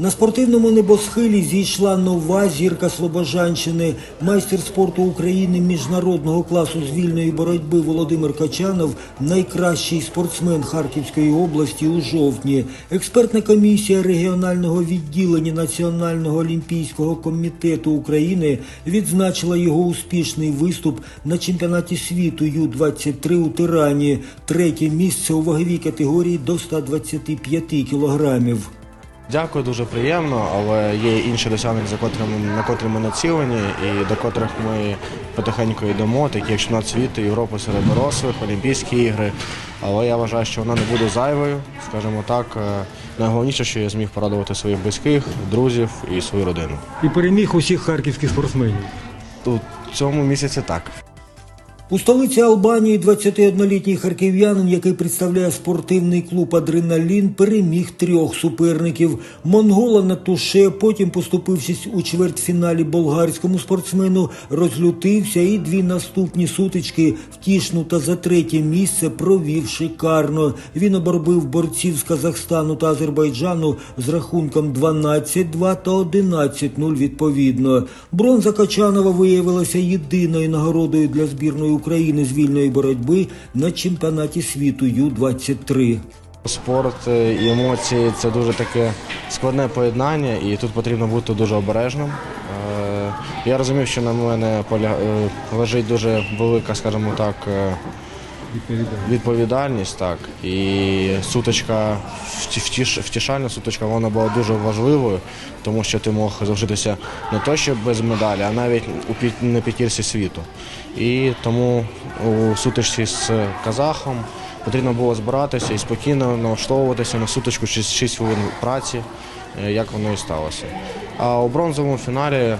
На спортивному небосхилі зійшла нова зірка Слобожанщини, майстер спорту України міжнародного класу з вільної боротьби Володимир Качанов, найкращий спортсмен Харківської області у жовтні. Експертна комісія регіонального відділення Національного олімпійського комітету України відзначила його успішний виступ на чемпіонаті світу Ю-23 у Тирані, третє місце у ваговій категорії до 125 кілограмів. Дякую, дуже приємно, але є інші досягнення, за котрими на котрі ми націлені, і до котрих ми потихеньку йдемо, такі як чемпіонат світу, Європи серед дорослих, Олімпійські ігри. Але я вважаю, що вона не буде зайвою. Скажімо так, е, найголовніше, що я зміг порадувати своїх близьких, друзів і свою родину. І переміг усіх харківських спортсменів. У цьому місяці так. У столиці Албанії 21-літній харків'янин, який представляє спортивний клуб Адреналін, переміг трьох суперників. Монгола на туше, потім поступившись у чвертьфіналі болгарському спортсмену, розлютився і дві наступні сутички втішну та за третє місце провів шикарно. Він оборбив борців з Казахстану та Азербайджану з рахунком 12-2 та 11-0 відповідно. Бронза Качанова виявилася єдиною нагородою для збірної України з вільної боротьби на чемпіонаті світу Ю-23. Спорт е, і емоції це дуже таке складне поєднання, і тут потрібно бути дуже обережним. Е, Я розумів, що на мене е, лежить дуже велика, скажімо так, відповідальність, так. І втіш- втішальна сутичка, вона була дуже важливою, тому що ти мог залишитися не то, що без медалі, а навіть у на п'ятірці світу. І тому у сутичці з казахом потрібно було збиратися і спокійно налаштовуватися на сутичку 6 хвилин праці, е, як воно і сталося. А у бронзовому фіналі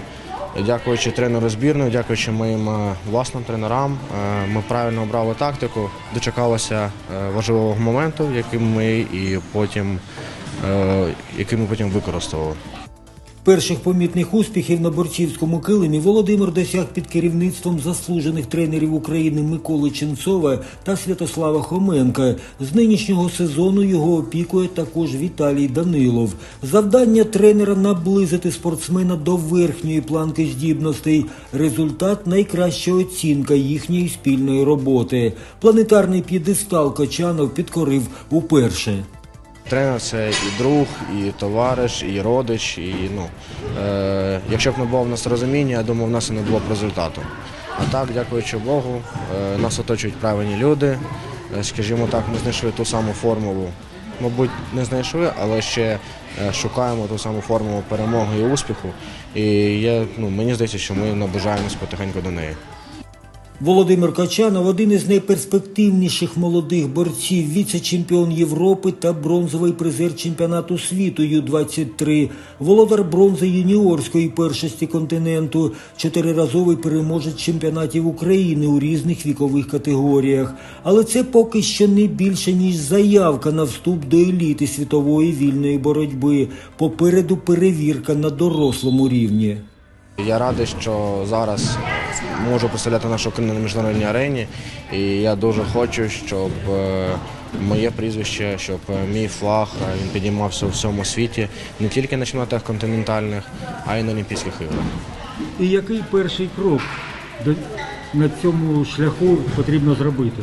Дякуючи тренеру збірної, дякуючи моїм е, власним тренерам, е, ми правильно обрали тактику, дочекалися е, важливого моменту, який ми і потім, який ми потім використовували. Перших помітних успіхів на борцівському килимі Володимир досяг під керівництвом заслужених тренерів України Миколи Ченцова та Святослава Хоменка. З нинішнього сезону його опікує також Віталій Данилов. Завдання тренера наблизити спортсмена до верхньої планки здібностей. Результат найкраща оцінка їхньої спільної роботи. Планетарний п'єдестал Качанов підкорив уперше. Тренер це і друг, і товариш, і родич. І, ну, е, якщо б не було в нас розуміння, я думаю, в нас і не було б результату. А так, дякуючи Богу, е, нас оточують правильні люди. Е, скажімо так, ми знайшли ту саму формулу. Мабуть, не знайшли, але ще е, шукаємо ту саму формулу перемоги і успіху. І я, ну, мені здається, що ми наближаємось потихеньку до неї. Володимир Качанов один із найперспективніших молодих борців, віце-чемпіон Європи та бронзовий призер чемпіонату світу Ю-23, володар бронзи юніорської першості континенту, чотириразовий переможець чемпіонатів України у різних вікових категоріях. Але це поки що не більше ніж заявка на вступ до еліти світової вільної боротьби. Попереду перевірка на дорослому рівні. Я радий, що зараз можу представляти нашу країну на міжнародній арені, і я дуже хочу, щоб е, моє прізвище, щоб е, мій флаг е, він підіймався у всьому світі, не тільки на чемпіонатах континентальних, а й на Олімпійських іграх. І який перший крок на цьому шляху потрібно зробити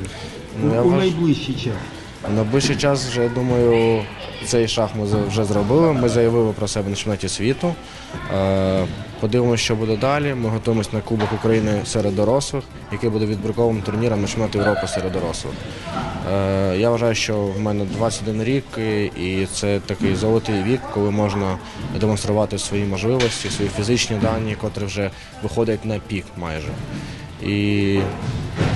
Ну, у, у найближчий час? На найближчий час вже я думаю, цей шаг ми вже зробили. Ми заявили про себе на чемпіонаті світу. Е, Подивимося, що буде далі. Ми готуємося на Кубок України серед дорослих, який буде відбірковим турніром на чемпіонат Європи серед дорослих. Е, Я вважаю, що в мене 21 рік, і це такий золотий вік, коли можна демонструвати свої можливості, свої фізичні дані, котрі вже виходять на пік майже. І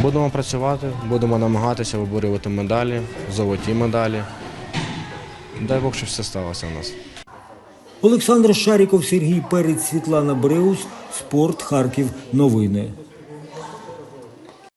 будемо працювати, будемо намагатися виборювати медалі, золоті медалі. Дай Бог, щоб все сталося у нас. Олександр Шаріков, Сергій Перець, Світлана Бреус, Спорт, Харків. Новини.